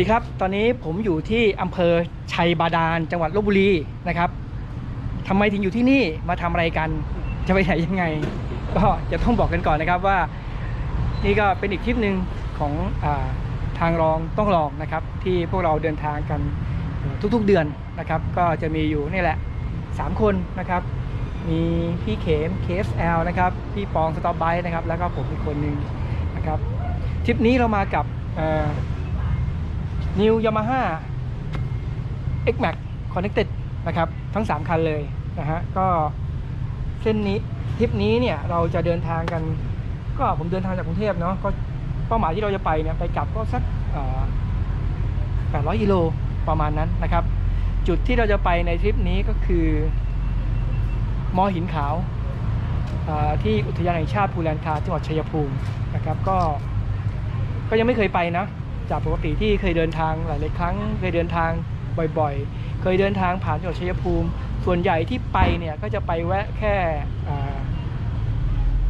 วัสดีครับ ตอนนี้ผมอยู่ที่อำเภอชัยบาดาลจังหวัดลบบุรีนะครับทำไมถึงอยู่ที่นี่มาทำอะไรกันจะไปไหนยังไง ก็จะต้องบอกกันก่อนนะครับว่า นี่ก็เป็นอีกทริปหนึ่งของอทางรองต้องลองนะครับ ที่พวกเราเดินทางกันทุกๆเดือนนะครับ ก็จะมีอยู่นี่แหละ 3 คนนะครับ มีพี่เขม KSL นะครับพี่ปองสต็อปไบนะครับ แล้วก็ผมอีกคนหนึ่งนะครับทริปนี้เรามากับ นิวยามาฮ่า X Max Connected นะครับ ทั้ง 3 คันเลยนะฮะก็เส้นนี้ทริปนี้เนี่ยเราจะเดินทางกัน ก็ผมเดินทางจากกรุงเทพเนาะก็เป้าหมายที่เราจะไปเนี่ยไปกลับก็สัก800กิโลประมาณนั้นนะครับ จุดที่เราจะไปในทริปนี้ก็คือมอหินขาวที่อุทยานแห่งชาติภูแลนคาจังหวัดชัยภูมินะครับ ก็ก็ยังไม่เคยไปนะ จากปกติที่เคยเดินทางหลายๆครั้ง เคยเดินทางบ่อยๆ เคยเดินทางผ่านจังหวัดชัยภูมิ ส่วนใหญ่ที่ไปเนี่ยก็จะไปแวะแค่อ่า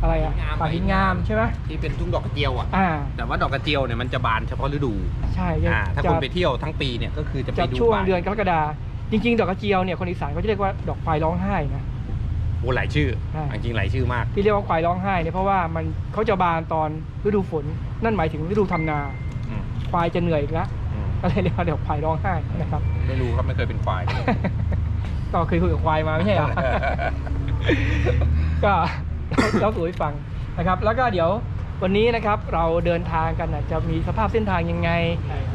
อะไรอะงามป่าหินงามใช่ไหมที่เป็นทุ่งดอกกระเจียวอะอ่าแต่ว่าดอกกระเจียวเนี่ยมันจะบานเฉพาะฤดูใช่จะอ่าถ้าจะคนไปเที่ยวทั้งปีเนี่ยก็คือจะไปจะดูช่วงบานเดือนกรกฎาจริง ๆ ดอกกระเจียวเนี่ยคนอีสานเขาจะเรียกว่าดอกควายร้องไห้นะโอ้หลายชื่อใช่จริงๆหลายชื่อมาก ที่เรียกว่าควายร้องไห้เนี่ยเพราะว่ามันเขาจะบานตอนฤดูฝน นั่นหมายถึงฤดูทำนาอืม ควายจะเหนื่อยอีกแล้วอืมก็เลยเรียกว่าดอกควายร้องไห้นะครับไม่รู้ครับไม่เคยเป็นควายเลยก็เคยคุยกับควายมาไม่ใช่เหรอก็เล่าสู่ให้ฟังนะครับ แล้วก็เดี๋ยววันนี้นะครับเราเดินทางกันน่ะจะมีสภาพเส้นทางยังไง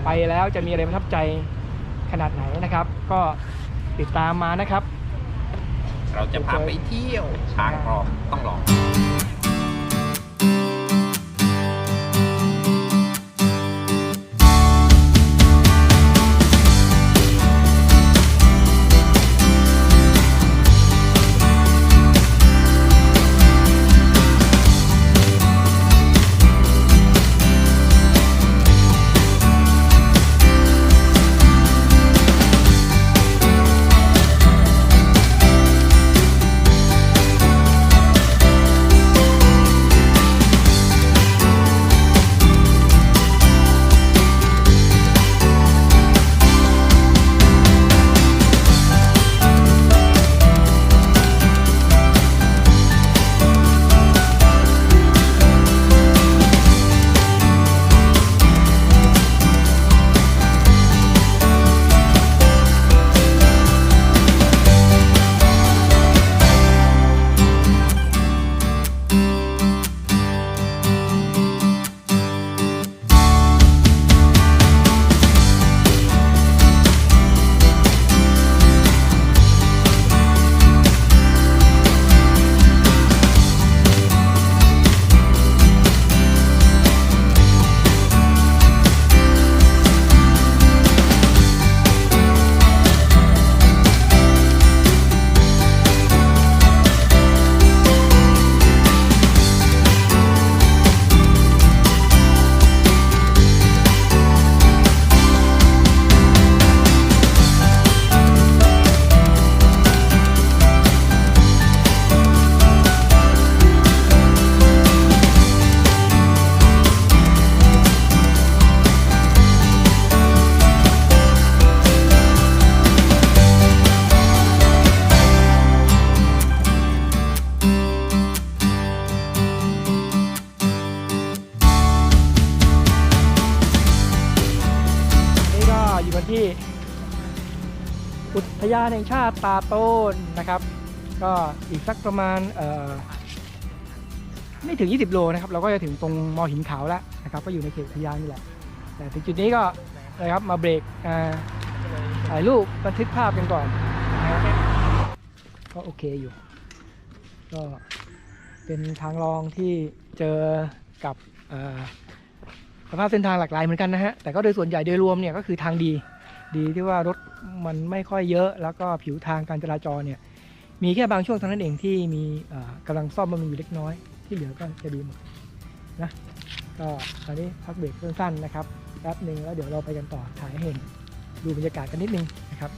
ไปแล้วจะมีอะไรประทับใจขนาดไหนนะครับ ก็ติดตามมานะครับ เราจะพาไปเที่ยวทางรองต้องลอง ทานแห่งชาติตาโต้นนะครับ ก็อีกสักประมาณไม่ถึง 20 โลนะครับ เราก็จะถึงตรงมอหินขาวแล้วนะครับ ก็อยู่ในเขตอุทยานนี่แหละ แต่ถึงจุดนี้ก็นะครับมาเบรกอ่าถ่ายรูปบันทึกภาพกันก่อน ก็โอเคอยู่ ก็เป็นทางรองที่เจอกับสภาพเส้นทางหลากหลายเหมือนกันนะฮะ แต่ก็โดยส่วนใหญ่โดยรวมเนี่ยก็คือทางดี ดีที่ว่ารถมันไม่ค่อยเยอะแล้วก็ผิวทางการจราจรเนี่ยมีแค่บางช่วงเท่านั้นเองที่มีเอ่อกำลังซ่อมบำรุงอยู่เล็กน้อย ที่เหลือก็จะดีหมดนะก็ตอนนี้พักเบรกสั้นๆนะครับแป๊บหนึ่งแล้วเดี๋ยวเราไปกันต่อถ่ายให้เห็นดูบรรยากาศกันนิดนึงนะครับ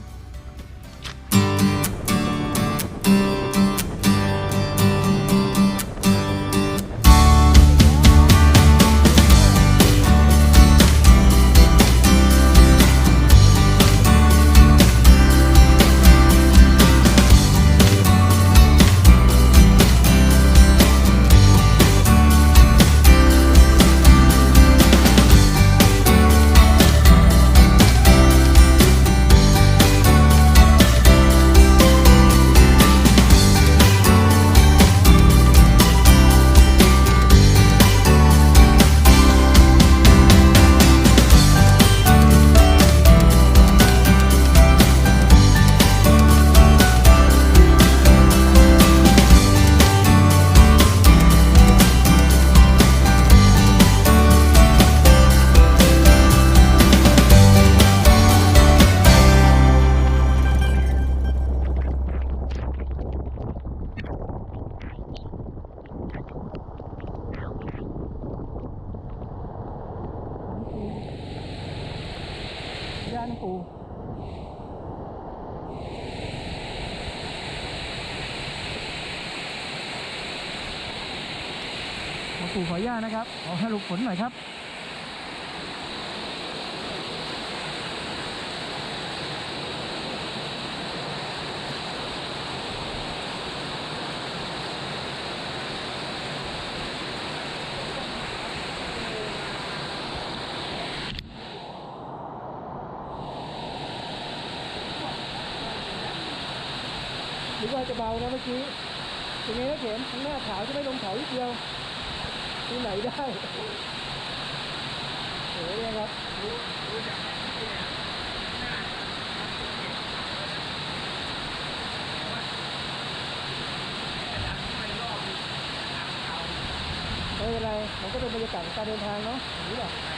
อปูขออนุญานะครับขอให้ลูกฝนหน่อยครับหรือว่าจะเบานะเมื่อกี้เป็นไงนะเข็มข้างหน้าขาวจะไม่ลงเขาอีกเดียว ที่ไหนได้โอ้ยครับไม่เป็นไร มันก็เป็นบรรยากาศการเดินทางเนาะหรือเปล่า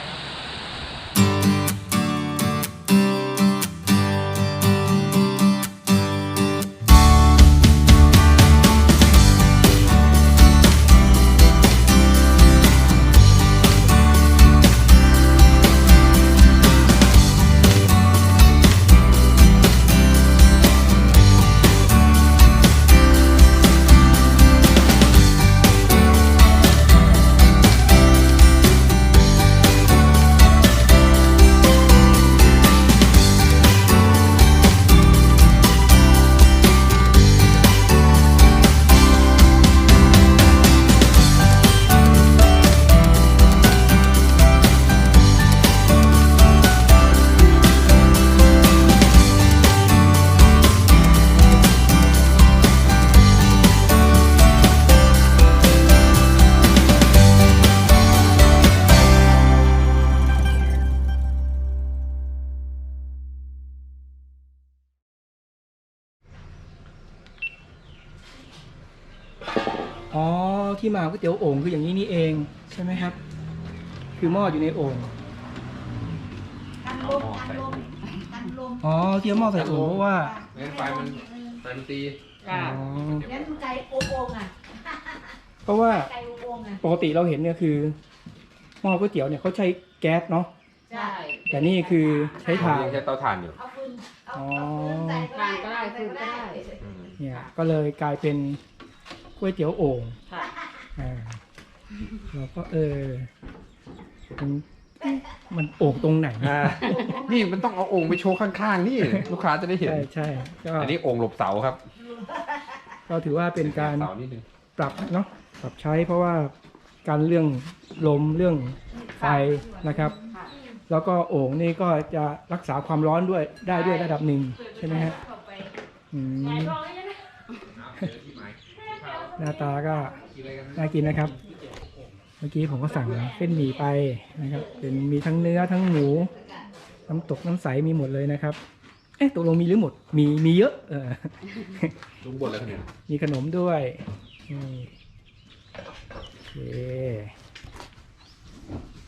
ที่มาก๋วยเตี๋ยวโอ่งคืออย่างนี้นี่เองใช่ไหมครับ คือหม้ออยู่ในโอ่งกันลมกันลมกันลมอ๋อที่เอาหม้อใส่โอ่งเพราะว่างั้นไฟมันไฟมันตีอ๋อแล้วมันไก่โอ่งอะเพราะว่าไก่โอ่งอะปกติเราเห็นเนี่ยคือหม้อก๋วยเตี๋ยวเนี่ยเขาใช้แก๊สเนาะใช่แต่นี่คือใช้ถ่านยังใช้เตาถ่านอยู่เอาฟืนเอาอ๋อเอาฟืนใส่ก็ได้ฟืนก็ได้อืมเนี่ยก็เลยกลายเป็นก๋วยเตี๋ยวโอ่งค่ะอ่า เราก็เออมันมันโอ่งตรงไหนอ่านี่มันต้องเอาโอ่งไปโชว์ข้างๆนี่ลูกค้าจะได้เห็น ใช่ใช่ก็อันนี้โอ่งหลบเสาครับก็ถือว่าเป็นการเสานิดนึงปรับเนาะปรับใช้เพราะว่าการเรื่องลมเรื่องไฟนะครับค่ะแล้วก็โอ่งนี่ก็จะรักษาความร้อนด้วยได้ด้วยระดับหนึ่งใช่ไหมฮะอืมหน้าตาก็ น่ากินนะครับ เมื่อกี้ผมก็สั่งเส้นหมี่ไปนะครับ เป็นมีทั้งเนื้อทั้งหมูน้ำตกน้ำใสมีหมดเลยนะครับ เอ๊ะตกลงมีหรือหมด มีมีเยอะ เออลุงบนแล้วเนี่ยมีขนมด้วยนี่โอเค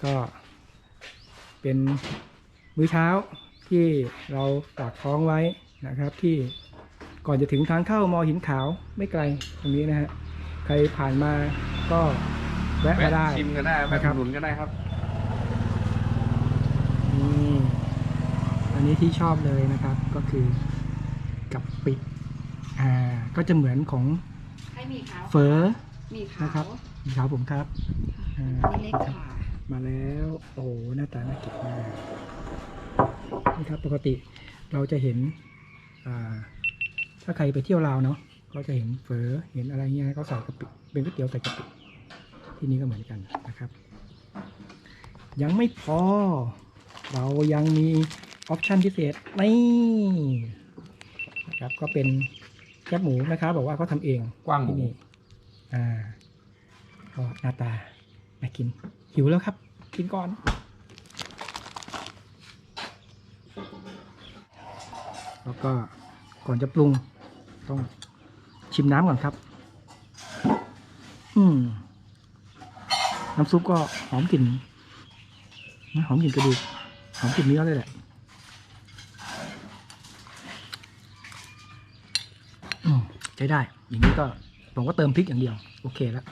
ก็เป็นมื้อเช้าที่เราฝากท้องไว้นะครับ ที่ก่อนจะถึงทางเข้ามอหินขาวไม่ไกลตรงนี้นะฮะ ใครผ่านมาก็แวะมาได้ชิมก็ได้แวะนะครับอุดหนุนก็ได้ครับนี่อันนี้ที่ชอบเลยนะครับก็คือกับปิอ่าก็จะเหมือนของให้มีขาวเฟอ มีขานะครัวบครับผมครับอ่าอันนี้เล็กค่ะมาแล้วโอ้โหหน้าตาน่ากินมากนี่ครับปกติเราจะเห็นอ่าถ้าใครไปเที่ยวลาวเนาะ ก็จะเห็นเฝอเห็นอะไรเงี้ยเขาใส่กะปิเป็นก๋วยเตี๋ยวใส่กะปิที่นี่ก็เหมือนกันนะครับ ยังไม่พอ เรายังมีออปชันพิเศษนี่นะครับก็เป็นแคบหมูนะครับ บอกว่าเขาทำเองกว้างหมูที่นี่อ่าก็หน้าตาน่ากิน หิวแล้วครับ กินก่อน แล้วก็ก่อนจะปรุงต้อง ชิมน้ำก่อนครับ อืม น้ำซุปก็หอมกลิ่นหอมกลิ่นกระดูก หอมกลิ่นเนื้อเลยแหละอืมใช้ได้ อย่างนี้ก็ผมก็เติมพริกอย่างเดียว โอเคแล้ว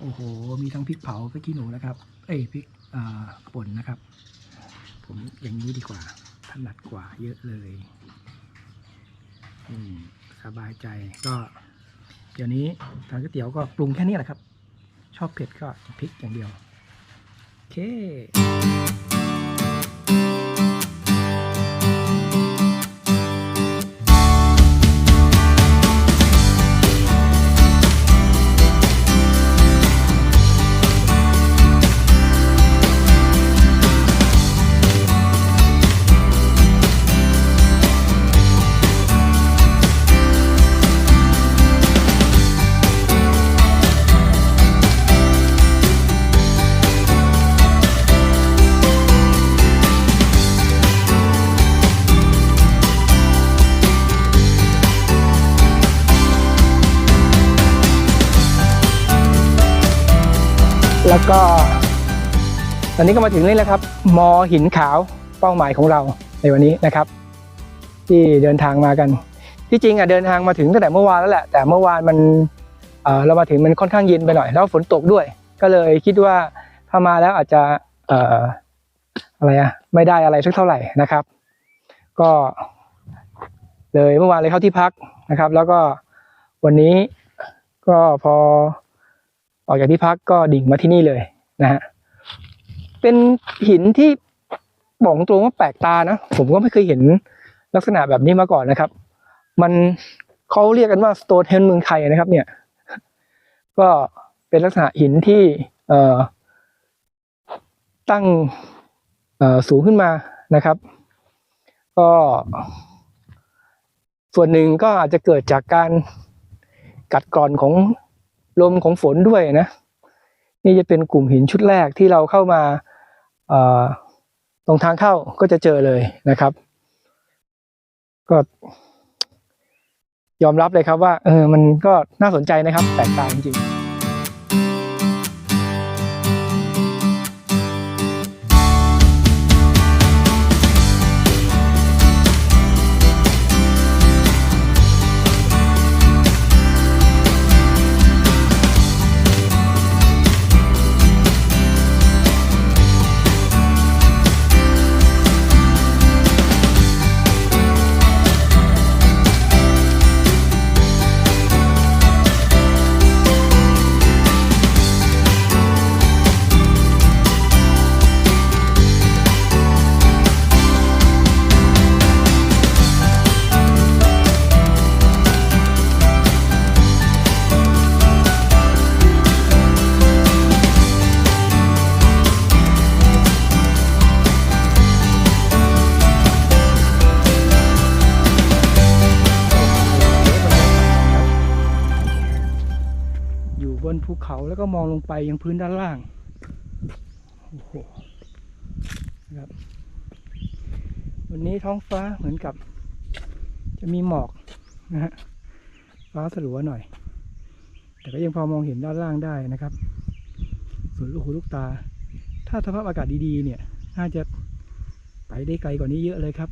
โอ้โห มีทั้งพริกเผาพริกขี้หนูนะครับ เอ้ยพริกป่นนะครับ ผมอย่างนี้ดีกว่าถนัดกว่าเยอะเลย สบายใจก็ เดี๋ยวนี้ทานก๋วยเตี๋ยวก็ปรุงแค่นี้แหละครับ ชอบเผ็ดก็พริกอย่างเดียว โอเค ก็ ตอนนี้ก็มาถึงนี่แล้วครับ มอหินขาวเป้าหมายของเราในวันนี้นะครับ ที่เดินทางมากัน ที่จริงอะเดินทางมาถึงตั้งแต่เมื่อวานแล้วแหละ แต่เมื่อวานมันเรามาถึงมันค่อนข้างเย็นไปหน่อย แล้วฝนตกด้วย ก็เลยคิดว่าถ้ามาแล้วอาจจะเอออะไรอะไม่ได้อะไรสักเท่าไหร่นะครับ ก็ เลยเมื่อวานเลยเข้าที่พักนะครับ แล้วก็วันนี้ก็พอ ออกจากที่พักก็ดิ่งมาที่นี่เลยนะฮะเป็นหินที่บอกตรงว่าแปลกตานะผมก็ไม่เคยเห็นลักษณะแบบนี้มาก่อนนะครับ มันเขาเรียกกันว่าสโตนเฮนเมืองไทยนะครับ เนี่ย ก็เป็นลักษณะหินที่เอ่อตั้งเอ่อสูงขึ้นมานะครับ ก็ ส่วนหนึ่งก็อาจจะเกิดจากการกัดกร่อนของ ลมของฝนด้วยนะ นี่จะเป็นกลุ่มหินชุดแรกที่เราเข้ามาตรงทางเข้าก็จะเจอเลยนะครับ ก็ ยอมรับเลยครับว่าเออมันก็น่าสนใจนะครับ แตกต่างจริง บนภูเขาแล้วก็มองลงไปยังพื้นด้านล่าง โอ้โหนะครับ วันนี้ท้องฟ้าเหมือนกับ จะมีหมอกนะฮะ ฟ้าสลัวหน่อย แต่ก็ยังพอมองเห็นด้านล่างได้นะครับ ส่วนลูกหูลูกตา ถ้าสภาพอากาศดีๆ เนี่ย น่าจะไปได้ไกลกว่านี้เยอะเลยครับ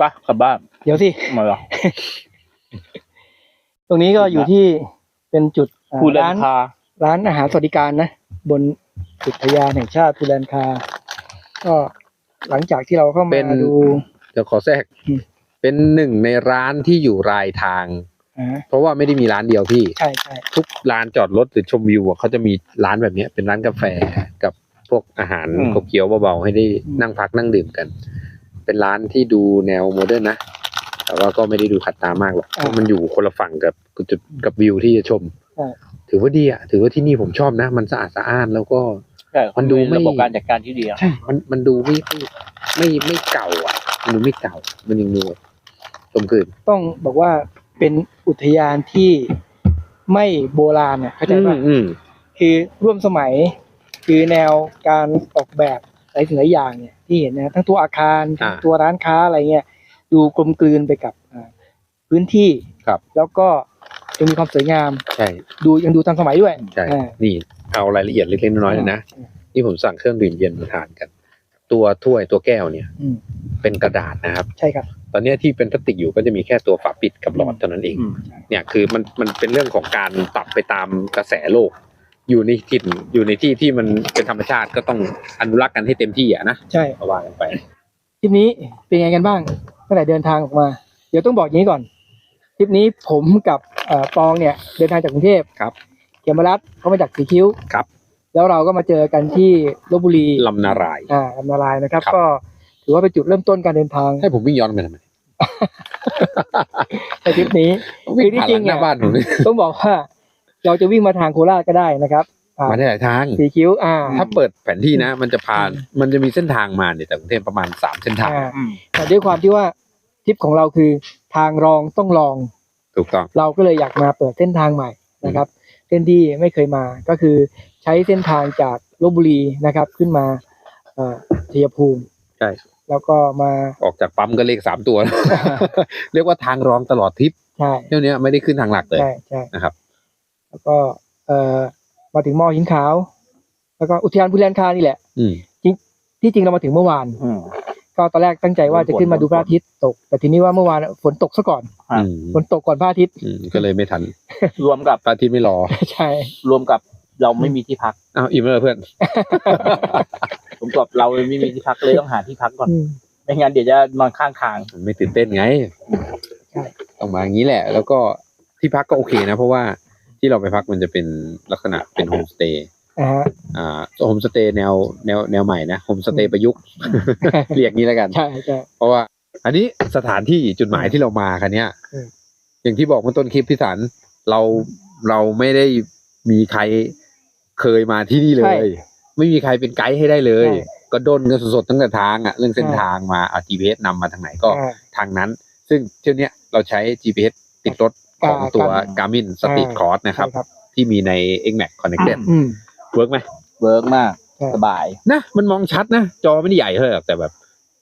ปะกลับบ้าน เดี๋ยวสิมาเหรอ ตรงนี้ก็อยู่ที่เป็นจุดอ่าพูดเล่ร้านนคาร้านอาหารสวัสดิการนะ บนอุทยานแห่งชาติภูแลนคา ก็หลังจากที่เราเข้าเป็มานดู เดี๋ยวขอแทรกอืม เป็นหนึ่งในร้านที่อยู่รายทาง อ่าเพราะว่าไม่ได้มีร้านเดียวพี่ ใช่ใช่ทุกร้านจอดรถหรือชมวิวอะเขาจะมีร้านแบบเนี้ยเป็นร้านกาแฟกับพวกอาหารอืมขบเคี้ยวเบาๆให้ได้นั่งพักนั่งดื่มกัน เป็นร้านที่ดูแนวโมเดิร์นนะ แต่ว่าก็ไม่ได้ดูขัดตามากหรอกเพราะมันอยู่คนละฝั่งกับจุดกับวิวที่จะชมใช่ถือว่าดีอะถือว่าที่นี่ผมชอบนะ มันสะอาดสะอ้านแล้วก็ใช่มันดูไม่ระบบการจัดการที่ดีอะใช่มันมันดูไม่ไม่ไม่ไม่เก่าอะ มันดูไม่เก่า มันยังดูสมคืนต้องบอกว่าเป็นอุทยานที่ไม่โบราณเนี่ยเข้าใจอืป่ะมอืมคือร่วมสมัย คือแนวการออกแบบหลายสิ่งหลายอย่างเนี่ยที่เห็นนะทั้งตัวอาคารทั้งตัวร้านค้าอะไรเงี้ย ดูกลมกลืนไปกับอ่าพื้นที่ครับ แล้วก็ยังมีความสวยงาม ใช่ ดูยังดูทันสมัยด้วยใช่อ่านี่เอารายละเอียดเล็กๆน้อยๆเลยนะอืมนี่ผมสั่งเครื่องดื่มเย็นมาทานกัน ตัวถ้วยตัวแก้วเนี่ยอืมเป็นกระดาษนะครับ ใช่ครับ ตอนเนี้ยที่เป็นพลาสติกอยู่ก็จะมีแค่ตัวฝาปิดกับหลอดเท่านั้นเองอืมเนี่ยคือมันมันเป็นเรื่องของการปรับไปตามกระแสโลก อยู่ในถิ่นอยู่ในที่ที่มันเป็นธรรมชาติก็ต้องอนุรักษ์กันให้เต็มที่อะนะใช่ก็ว่ากันไปทริปนี้เป็นไงกันบ้าง ตั้งแต่เดินทางออกมา เดี๋ยวต้องบอกอย่างนี้ก่อนทริปนี้ผมกับเอ่อปองเนี่ยเดินทางจากกรุงเทพครับ เขมรัตน์เขามาจากสีคิ้วครับ แล้วเราก็มาเจอกันที่ลบบุรีลำนาราย อ่าลำนาลายนะครับ ครับ ก็ถือว่าเป็นจุดเริ่มต้นการเดินทางให้ผมวิ่งย้อนไปทำไมในทริปนี้ วิ่งผ่านคือที่จริงหลังหน้าอะบ้านผมนี่ต้องบอกว่าเราจะวิ่งมาทางโคราชก็ได้นะครับอ่า มาได้หลายทางสีคิ้วอ่าถ้าเปิดแผนที่นะ มันจะผ่าน มันจะมีเส้นทางมาเนี่ยจากกรุงเทพประมาณสามเส้นทางอ่าแต่ด้วยความที่ว่าทริปของเราคือทางรองต้องลอง ถูกต้อง เราก็เลยอยากมาเปิดเส้นทางใหม่นะครับ เส้นที่ไม่เคยมาก็คือใช้เส้นทางจากลบบุรีนะครับ ขึ้นมาเอ่อชัยภูมิใช่แล้วก็มาออกจากปั๊มก็เลขสามตัว เรียกว่าทางรองตลอดทริปใช่เที่ยวเนี้ยไม่ได้ขึ้นทางหลักเลยใช่ใช่นะครับ แล้วก็เอ่อ มาถึงมอหินขาว แล้วก็อุทยานพุทธแลนคานี่แหละอืมที่จริงเรามาถึงเมื่อวาน อืม ก็ตอนแรกตั้งใจว่าจะขึ้นมาดูพระอาทิตย์ตก แต่ทีนี้ว่าเมื่อวานฝนตกซะก่อนครับอืมฝนตกก่อนพระอาทิตย์ อืมก็เลยไม่ทันรวมกับพระอาทิตย์ไม่รอใช่ รวมกับเราไม่มีที่พักอ้าวอิ่มแล้วเหรอเพื่อนรวมกับเราไม่มีที่พักเลยต้องหาที่พักก่อน อืม ไม่งั้นเดี๋ยวจะนอนข้างทาง มันไม่ตื่นเต้นไงใช่ ต้องมาอย่างนี้แหละ แล้วก็ที่พักก็โอเคนะ เพราะว่า ที่เราไปพักมันจะเป็นลักษณะเป็นโฮมสเตย์อ่าฮะอ่าโฮมสเตย์แนวแนวแนวใหม่นะโฮมสเตย์ประยุกต์เรียกงี้แล้วกันใช่ใช่เพราะว่า อันนี้สถานที่จุดหมายที่เรามาคันเนี้ยอืมอย่างที่บอกเมื่อต้นคลิปพี่สันเราเราไม่ได้มีใครเคยมาที่นี่เลย ไม่มีใครเป็นไกด์ให้ได้เลย ก็ด้นกันสดๆตั้งแต่ทางอะเรื่องเส้นทางมาเอา GPS นำมาทางไหนก็อ่าทางนั้น ซึ่งเที่ยวเนี้ยเราใช้ GPS ติดรถ ของอ่าตัว Garmin Garmin Street อ่า Cross นะครับใช่ครับ ที่มีใน XMAX Connected อืมเวิร์กไหมเวิร์กมากใช่สบายนะ มันมองชัดนะ จอไม่ได้ใหญ่เท่าไหร่หรอกแต่แบบ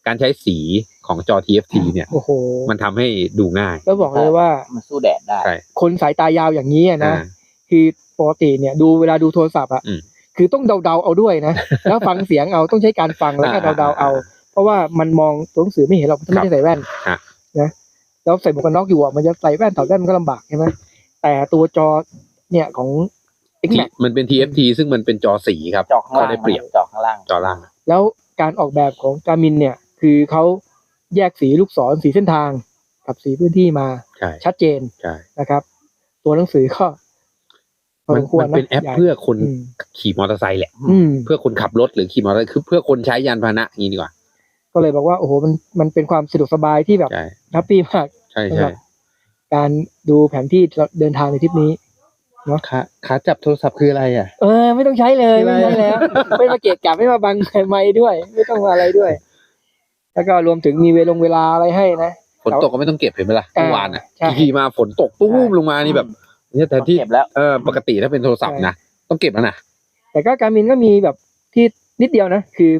การใช้สีของจอ TFT เนี่ยโอ้โหมันทำให้ดูง่ายแล้วบอกเลยว่ามันสู้แดดได้ใช่คนสายตายาวอย่างนี้อะนะอ่าคือปกติเนี่ยดูเวลาดูโทรศัพท์อะอืมคือต้องเดาๆเอาด้วยนะ แล้วฟังเสียงเอาต้องใช้การฟังแล้วก็อ่าเดาๆเอา เพราะว่ามันมองตัวหนังสือไม่เห็นหรอกถ้าไม่ได้ใส่แว่นฮะนะ แล้วใส่หมวกกันน็อกอยู่อะมันจะใส่แว่นถอดแว่นมันก็ลำบากใช่ไหมแต่ตัวจอเนี่ยของ X ที่ Max มันเป็น TFT ซึ่งมันเป็นจอสีครับจอข้างล่างก็ได้เปรียบจอข้างล่างจอล่าง แล้วการออกแบบของการมินเนี่ย คือเขาแยกสีลูกศรสีเส้นทาง กับสีพื้นที่มาใช่ชัดเจนใช่นะครับ ตัวหนังสือก็พอมันสมควรมันนะเป็นแอปใหญ่เพื่อคนอืมขี่มอเตอร์ไซค์แหละ อืม เพื่อคนขับรถหรือขี่มอเตอร์ไซค์คือเพื่อคนใช้ยานพาหนะอย่างนี้ดีกว่า ก็เลยบอกว่าโอ้โหมันมันเป็นความสะดวกสบายที่แบบใช่แฮปปี้มากใช่สำหใช่รับการดูแผนที่เดินทางในทริปนี้ ขาขาจับโทรศัพท์คืออะไรอะ เออ ไม่ต้องใช้เลยไม่ไม่เป็นไรใช้แล้ว ไม่มาเกะกะไม่มาบังไม้ด้วย ไม่ต้องมาอะไรด้วย แล้วก็รวมถึงมีเวลงเวลาอะไรให้นะ ฝนตกก็ไม่ต้องเก็บเห็นไหมล่ะอ่าเมื่อวานอะใช่ ขี่มาฝนตกตุ้มลงมานี่แบบเนี่ยแต่ที่เก็บแล้ว เออปกติถ้าเป็นโทรศัพท์นะต้องเก็บแล้วนะแต่ก็การมินก็มีแบบที่นิดเดียวนะ คือ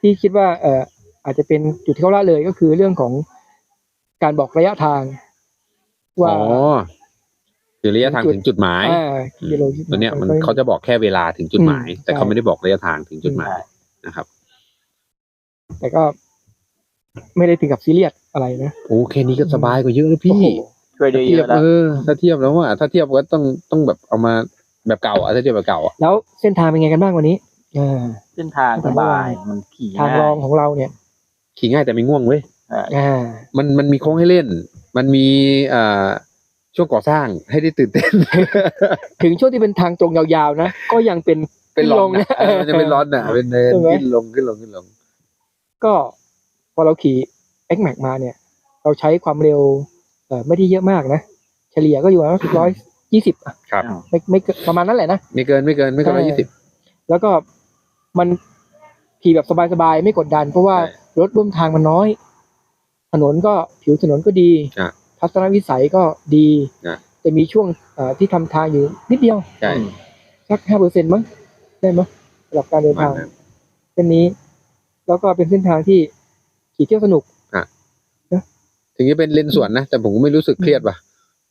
ที่คิดว่าเออ อาจจะเป็นจุดที่เขาละเลยก็คือเรื่องของการบอกระยะทาง ว่าอ๋อคือระยะทางจุดถึงจุดหมายอ่ากิโลตัวเนี้ยมันเขาจะบอกแค่เวลาถึงจุดหมายอืมแต่เขาใช่ไม่ได้บอกระยะทางถึงจุดหมายนะครับ แต่ก็ไม่ได้ถึงกับซีเรียสอะไรนะโอ้แค่นี้ก็สบายกว่าเยอะเลยพี่โอ้โหช่วยได้เยเทียบอะแล้วเออถ้าเทียบแล้วว่าถ้าเทียบก็ต้องต้องแบบเอามาแบบเก่าอะถ้าเทียบแบบเก่าอะแล้วเส้นทางเป็นไงกันบ้างวันนี้อ่าเส้นทางสบายมันขี่ทางรง่าองยของเราเนี่ย ขี่ง่ายแต่ไม่ง่วงเว้ยอ่า มันมันมีโค้งให้เล่น มันมีอ่าช่วงก่อสร้างให้ได้ตื่นเต้น ถึงช่วงที่เป็นทางตรงยาวๆนะ ก็ยังเป็นเป็นร้อนขึ้นะเออมันจะเป็นร้อนอะเป็นเดินใช่ไหมขึ้นลงขึ้นลงขึ้นลง ก็พอเราขี่ X Max มาเนี่ย เราใช้ความเร็วเอ่อไม่ได้เยอะมากนะ เฉลี่ยก็อยู่ประมาณร้อยยี่สิบครับไม่ไม่เกินประมาณนั้นแหละนะ ไม่เกินไม่เกินไม่เกินร้อยยี่สิบแล้วก็มัน ขี่แบบสบายๆไม่กดดัน เพราะว่าใช่รถร่วมทางมันน้อย ถนนก็ผิวถนนก็ดีอะทัศนวิสัยก็ดีอะแต่มีช่วงเอ่อที่ทำทางอยู่นิดเดียวใช่สักห้าเปอร์เซ็นต์มั้งได้มั้ยสำหรับการเดินทางประมาณนั้นเส้นนี้ แล้วก็เป็นเส้นทางที่ขี่เที่ยวสนุกถึงจะเป็นเลนสวนนะแต่ผมก็ไม่รู้สึกเครียดว่ะ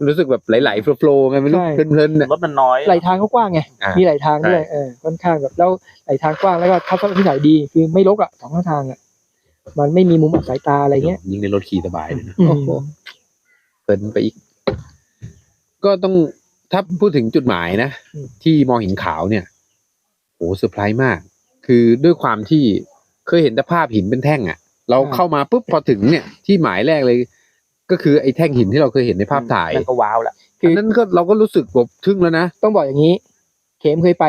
รู้สึกแบบไหลๆโฟล์ๆไงไม่รู้ใช่ เพลินๆน่ะรถมันน้อยไหลทางเขากว้างไง อะมีไหลทางด้วยใช่เออ ค่อนข้างแบบแล้วไหลทางกว้างแล้วก็ทัศนวิสัยดี คือไม่รกอะสองข้างทางอะ มันไม่มีมุมอับสายตาอะไรเงี้ยยิ่งในรถขี่สบายเลยนะอืมโอ้โหเพลินไปอีก ก็ต้องถ้าพูดถึงจุดหมายนะ อืม ที่มองหินขาวเนี่ยโหเซอร์ไพรส์มาก คือด้วยความที่เคยเห็นแต่ภาพหินเป็นแท่งอะ่ะ เราเข้ามาปุ๊บพอถึงเนี่ย ที่หมายแรกเลย ก็คือไอ้แท่งหินที่เราเคยเห็นในภาพถ่ายนั่นก็ว้าวละคืออันนั้นก็เราก็รู้สึกแบบทึ่งแล้วนะ ต้องบอกอย่างนี้ เข็มเคยไป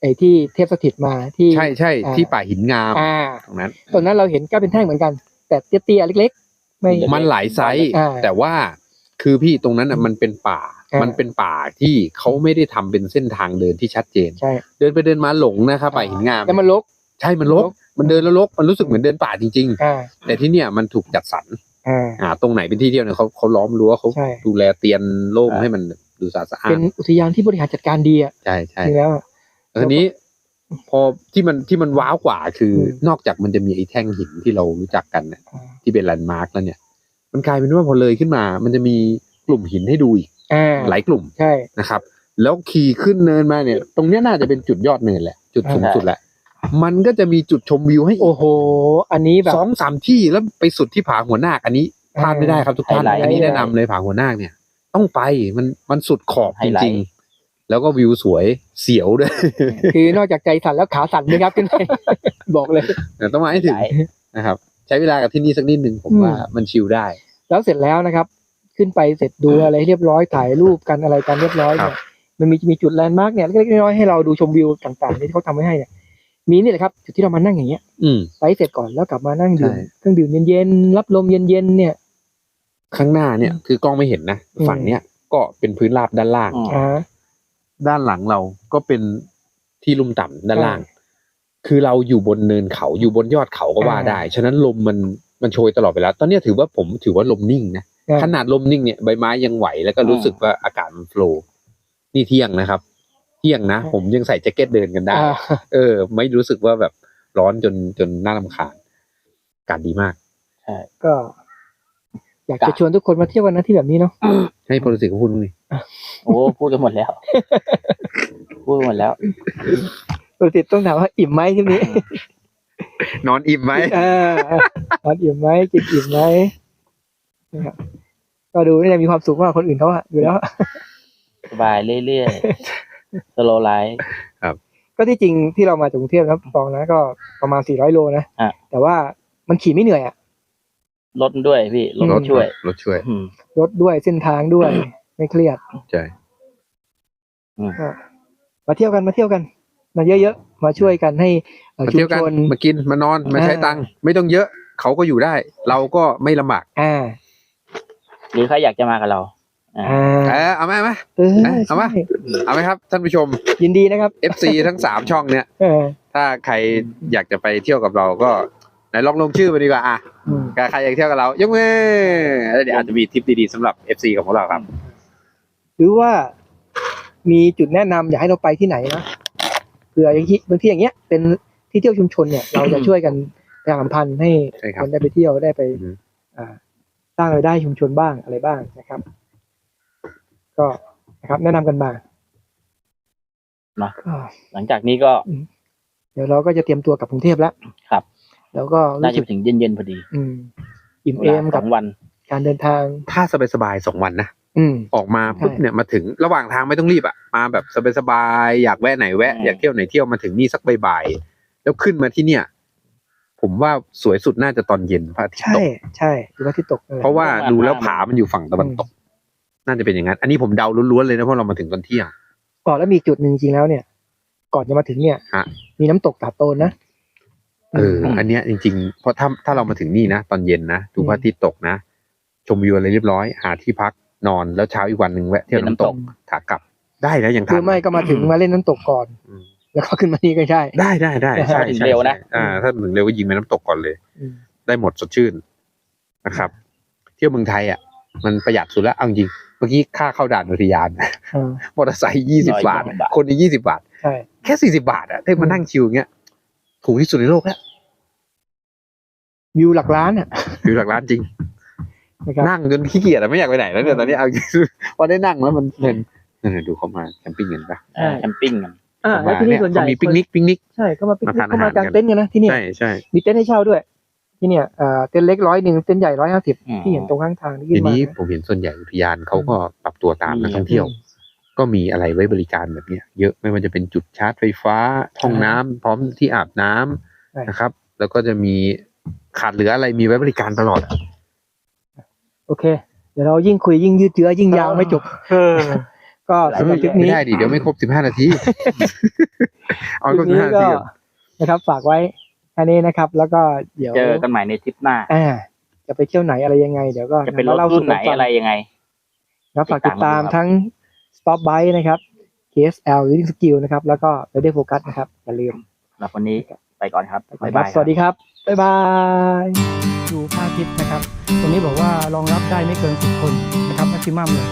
ไอ้ที่เทพสถิตมาที่ใช่ใช่อ่าที่ป่าหินงามอ่าตรงนั้นตอนนั้นเราเห็นก็เป็นแท่งเหมือนกัน แต่เตี้ยๆเล็กๆไม่มันหลายไซส์อ่าแต่ว่าคือพี่ตรงนั้นอะมันเป็นป่าอ่ามัมันเป็นป่าที่เขาไม่ได้ทำเป็นเส้นทางเดินที่ชัดเจนใช่เดินไปเดินมาหลงนะครับป่าหินงามแล้วมันลกใช่มันรกรกมันเดินแล้วรกมันรู้สึกเหมือนเดินป่าจริงอ่าๆแต่ที่เนี่ยมันถูกจัดสรร อ่าอ่า ตรงไหนเป็นที่เที่ยวเนี่ยเขาเขาล้อมรั้วเขาใช่ดูแลเตียนโล่งอ่าให้มันดูสะอาดสะอาเป็ดนอุทยานที่บริหารจัดการดีอะใช่ใช่จริงแล้วอะทีนี้พอที่มันที่มันว้าวกว่าคืออมนอกจากมันจะมีไอ้แท่งหินที่เรารู้จักกันเนี่ยอ่าที่เป็นแลนด์มาร์กแล้วเนี่ย มันกลายเป็นว่าพอเลยขึ้นมา มันจะมีกลุ่มหินให้ดูอีกอ่าหลายกลุ่มใช่นะครับ แล้วขี่ขึ้นเนินมาเนี่ย ตรงเนี้ยน่าจะเป็นจุดยอดเนินแหละ จุดสูงสุดแหละ มันก็จะมีจุดชมวิวให้อีกโอ้โห อันนี้แบบ สองสามที่แล้วไปสุดที่ผาหัวนาคอันนี้พลาดไม่ได้ครับทุกท่านไฮไลท์อันนี้แนะนำเลยผาหัวนาคเนี่ย ต้องไปมันมันสุดขอบจริงๆ แล้วก็วิวสวยเสียวด้วย คือนอกจากใจสั่นแล้วขาสั่นนะครับขึ้นไป บอกเลย แต่ต้องมาให้ถึงหลายนะครับ ใช้เวลากับที่นี่สักนิดหนึ่งผมอืมว่ามันชิลได้ แล้วเสร็จแล้วนะครับ ขึ้นไปเสร็จดูอะไรให้เรียบร้อยถ่ายรูปกันอะไรกันเรียบร้อยครัเนี่บยมันมีมีจุดแลนด์มาร์กเนี่ยเล็กๆน้อยๆให้เราดูชมวิวต่างๆที่เขาทำไว้ให้เนี่ย มีนี่แหละครับจุดที่เรามานั่งอย่างเงี้ยอืม ไปเสร็จก่อนแล้วกลับมานั่งดื่มใช่ เครื่องดื่มเย็นๆรับลมเย็นๆเนี่ยข้างหน้าเนี่ยคือกล้องไม่เห็นนะอืมฝั่งเนี้ยก็เป็นพื้นราบด้านล่างอืมอ่า ด้านหลังเราก็เป็นที่ลุ่มต่ำด้านล่าง คือเราอยู่บนเนินเขาอยู่บนยอดเขาก็ว่าอ่าได้ ฉะนั้นลมมันมันโชยตลอดเวลาตอนเนี้ยถือว่าผมถือว่าลมนิ่งนะอ่าขนาดลมนิ่งเนี่ยใบไม้ยังไหวแล้วก็รู้สึกว่าอากาศมันโฟลว์นี่เที่ยงนะครับ เที่ยงนะ ผมยังใส่แจ็คเก็ตเดินกันได้อ่าเออ ไม่รู้สึกว่าแบบร้อนจนจนน่ารำคาญอากาศดีมากก็ อยากจะชวนทุกคนมาเที่ยวกันนะที่แบบนี้เนาะให้โปรสิกพูดหน่อยโอ้พูดกันหมดแล้ว พูดกันหมดแล้วปกติต้องถามว่าอิ่มไหมที่นี้ นอนอิ่มไหมเออทานอิ่มไหมกินอิ่มไหมนะครับก็ดูนี่จะมีความสุขมากกว่าคนอื่นเขาอะอยู่แล้วสบายเรื่อยๆ สโลไลฟ์ก็ที่จริงที่เรามาจากกรุงเทพนะฟองนะก็ประมาณ 400 โลนะอะ แต่ว่ามันขี่ไม่เหนื่อยอะรถด้วยพี่รถรถช่วย รถช่วย อืม รถด้วยเส้นทางด้วย ไม่เครียดใช่ก็มาเที่ยวกันมาเที่ยวกันมาเยอะๆมาช่วยกันให้เอ่อมาชุเที่มยวกันชนมากิน มานอน มาใช้อ่า ตังค์ ไม่ต้องเยอะ เขาก็อยู่ได้ เราก็ไม่ลำบาก อ่า หรือใครอยากจะมากับเราอ่าอ่า เออเอาไหมเอาไหมเออเอ้ยเอามาใช่เอาไหมครับ ท่านผู้ชม ยินดีนะครับ FC ทั้งสามช่องเนี่ยเออถ้าใครอยากจะไปเที่ยวกับเราก็ไหนลองลงชื่อไปดีกว่าอะอืมใครอยากเที่ยวกับเรายกมือแล้วเดี๋ยวอาจจะมีทริปดีๆสำหรับ FC ของพวกเราครับ หรือว่ามีจุดแนะนำอยากให้เราไปที่ไหนนะเผื่ออย่างที่บางที่อย่างเงี้ยเป็นที่เที่ยวชุมชนเนี่ยเราจะช่วยกันประชาสัมพันธ์ให้ใช่ครับคนได้ไปเที่ยวได้ไปอืมอ่าสร้างรายได้ชุมชนบ้างอะไรบ้างนะครับ ก็นะครับ แนะนำกันมามาก็หลังจากนี้ก็ เดี๋ยวเราก็จะเตรียมตัวกลับกรุงเทพแล้วครับ แล้วก็น่ารู้จะสึกถึงเย็นๆพอดีอืม อิ่มเวเอลามสกัอบงวัน การเดินทาง ถ้าสบายๆสองวันนะ อืม ออกมาปุ๊บใช่ เนี่ยมาถึงระหว่างทางไม่ต้องรีบอะมาแบบสบายๆอยากแวะไหนแวะอืม อยากเที่ยวไหนเที่ยวมาถึงนี่สักบ่ายๆแล้วขึ้นมาที่เนี่ย ผมว่าสวยสุดน่าจะตอนเย็นพระอาทิตย์ใช่ตกใช่ดูว่าที่ตกนั่นแหละเพราะว่าดูแล้วผามันอยู่ฝั่งตะวันตก น่าจะเป็นอย่างนั้น อันนี้ผมเดาล้วนๆเลยนะเพราะเรามาถึงตอนเที่ยงก่อนแล้วมีจุดหนึ่งจริงๆแล้วเนี่ย ก่อนจะมาถึงเนี่ย ฮะ มีน้ำตกตาดโตนนะ เออ อันเนี้ยจริงๆ เพราะถ้าถ้าเรามาถึงนี่นะ ตอนเย็นนะดูพระอาทิตย์ตกนะ ชมวิวอะไรเรียบร้อย หาที่พักนอนแล้วเช้าอีกวันหนึ่งแวะเที่ยวน้ำตกขากลับได้นะยังคืทัอนไม่ก็มาถึงมาเล่นน้ำตกก่อน อืม แล้วก็ขึ้นมานี่ก็ใช่ได้ ได้ได้ใช่ถึงใช่เร็วนะใช่อ่า ถ้าถึงเร็วก็ยิงไปน้ำตกก่อนเลย อืม ได้หมดสดชื่นนะครับ เที่ยวเมืองไทยอะ มันประหยัดสุดแล้วเอาจริงเมื่อกี้ค่าเข้าด่านอุทยานอ่ามอเตอร์ไซค์ยี่สิบบาทบาท คนนี้ยี่สิบาทใช่แค่สี่สิบาทอะได้มานั่งชิลอย่างเงี้ยถูกที่สุดในโลกแล้ววิวหลักล้านอะอยู่หลักร้านจริงนะครับนั่งจนขี้เกียจอะไม่อยากไปไหนแล้วเนี่ยตอนนี้เอาจริงพอได้นั่งแล้วมันเพลินเออดูเขามาแคมปิ้งกันปะอ่าแคมปิ้งกันอ่าแล้วที่นี่ส่วนใหญ่เขามีปิกนิกปิกนิกใช่ก็มาปิกนิกมาทานก็มากางอาหารกันเต็นท์กันนะที่เนี่ยใช่ใช่มีเต็นท์ให้เช่าด้วย ที่เนี่ยเอ่อเต็นท์เล็กร้อยหนึ่งเต็นท์ใหญ่ร้อยห้าสิบอืมที่เห็นตรงข้างทางที่ขึ้ทีนมานี้ผมเห็นส่วนใหญ่อุทยานเขาก็ปรับตัวตามนักท่องเที่ยว ก็มีอะไรไว้บริการแบบเนี้ย เยอะไม่ว่าจะเป็นจุดชาร์จไฟฟ้าห้องน้ำพร้อมที่อาบน้ำใช่นะครับ แล้วก็จะมีขาดเหลืออะไรมีไว้บริการตลอดอะโอเค เดี๋ยวเรายิ่งคุยยิ่งยืดเยื้อยิ่งยาวไม่จบก็สำหรับคลิปไม่นี้ได้ดิเดี๋ยวไม่ครบสิบห้านาทีเอาคครลิบปสิบนี้ห้านาก็ทีก่อนนะครับ ฝากไว้ แค่นี้นะครับ แล้วก็เดี๋ยวเจอกันใหม่ในทริปหน้าอ่าจะไปเที่ยวไหนอะไรยังไง เดี๋ยวก็จะเป็นรถมาเล่ารุ่สู่นไหนกัฟังอะไรยังไงครับฝากติดตามติดตามทั้ง Stop Bike นะครับ KSL Leading Skill นะครับ แล้วก็ Radio Focus นะครับอย่าลืมสำหรับวันนี้ไปก่อนครับไปก่อนครับสวัสดีครับบ๊ายบายดูภาพทิศนะครับ ตรงนี้บอกว่ารองรับได้ไม่เกิน 10 คนนะครับแม็กซิมัมเลย